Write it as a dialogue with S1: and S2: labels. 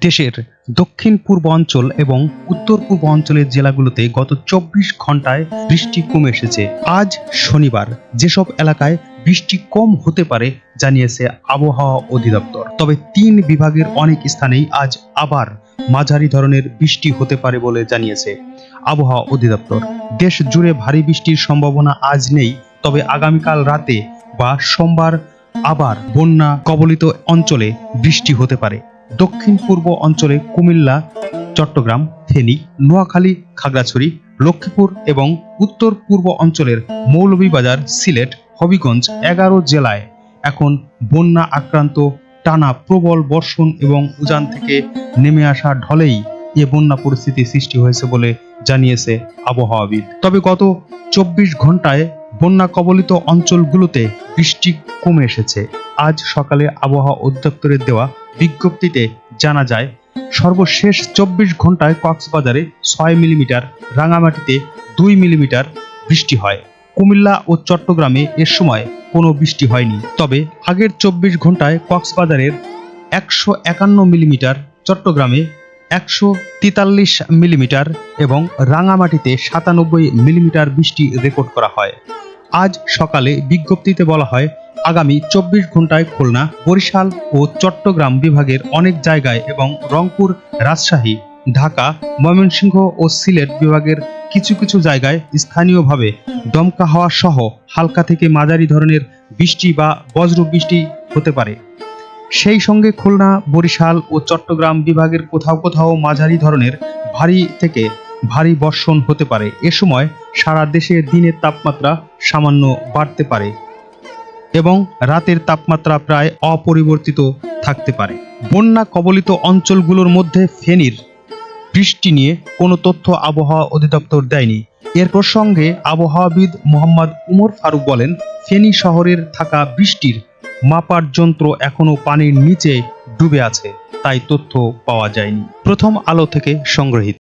S1: দেশের দক্ষিণ পূর্ব অঞ্চল এবং উত্তর পূর্ব অঞ্চলের জেলাগুলোতে গত চব্বিশ ঘন্টায় বৃষ্টি কমে এসেছে। আজ শনিবার যেসব এলাকায় বৃষ্টি কম হতে পারে জানিয়েছে আবহাওয়া অধিদপ্তর। তবে তিন বিভাগের অনেক স্থানেই আজ আবার মাঝারি ধরনের বৃষ্টি হতে পারে বলে জানিয়েছে আবহাওয়া অধিদপ্তর। দেশ জুড়ে ভারী বৃষ্টির সম্ভাবনা আজ নেই, তবে আগামীকাল রাতে বা সোমবার আবার বন্যা কবলিত অঞ্চলে বৃষ্টি হতে পারে। দক্ষিণ পূর্ব অঞ্চলে কুমিল্লা, চট্টগ্রাম, ফেনী, নোয়াখালী, খাগড়াছড়ি, লক্ষ্মীপুর এবং উত্তর পূর্ব অঞ্চলের মৌলভীবাজার, সিলেট, হবিগঞ্জ এগারো জেলায় এখন বন্যা আক্রান্ত টানা প্রবল বর্ষণ এবং উজান থেকে নেমে আসা ঢলেই এ বন্যা পরিস্থিতি সৃষ্টি হয়েছে বলে জানিয়েছে আবহাওয়াবিদ। তবে গত চব্বিশ ঘন্টায় বন্যা কবলিত অঞ্চলগুলোতে বৃষ্টি কমে এসেছে। আজ সকালে আবহাওয়া অধিদপ্তরের দেওয়া বিজ্ঞপ্তিতে জানা যায়, সর্বশেষ চব্বিশ ঘন্টায় কক্সবাজারে ছয় মিলিমিটার, রাঙামাটিতে দুই মিলিমিটার বৃষ্টি হয়। কুমিল্লা ও চট্টগ্রামে এর সময় কোনো বৃষ্টি হয়নি। তবে আগের চব্বিশ ঘন্টায় কক্সবাজারের একশো একান্ন মিলিমিটার, চট্টগ্রামে একশো তেতাল্লিশ মিলিমিটার এবং রাঙামাটিতে সাতানব্বই মিলিমিটার বৃষ্টি রেকর্ড করা হয়। আজ সকালে বিজ্ঞপ্তিতে বলা হয়, আগামী চব্বিশ ঘন্টায় খুলনা, বরিশাল ও চট্টগ্রাম বিভাগের অনেক জায়গায় এবং রংপুর, রাজশাহী, ঢাকা, ময়মনসিংহ ও সিলেট বিভাগের কিছু কিছু জায়গায় স্থানীয়ভাবে দমকা হাওয়া সহ হালকা থেকে মাঝারি ধরনের বৃষ্টি বা বজ্র বৃষ্টি হতে পারে। সেই সঙ্গে খুলনা, বরিশাল ও চট্টগ্রাম বিভাগের কোথাও কোথাও মাঝারি ধরনের ভারী থেকে ভারী বর্ষণ হতে পারে। এ সময় সারা দেশে দিনের তাপমাত্রা সামান্য বাড়তে পারে এবং রাতের তাপমাত্রা প্রায় অপরিবর্তিত থাকতে পারে। বন্যা কবলিত অঞ্চলগুলোর মধ্যে ফেনীর বৃষ্টি নিয়ে কোনো তথ্য আবহাওয়া অধিদপ্তর দেয়নি। এর প্রসঙ্গে আবহাওয়াবিদ মোহাম্মদ উমর ফারুক বলেন, ফেনী শহরের থাকা বৃষ্টির মাপার যন্ত্র এখনও পানির নিচে ডুবে আছে, তাই তথ্য পাওয়া যায়নি। প্রথম আলো থেকে সংগৃহীত।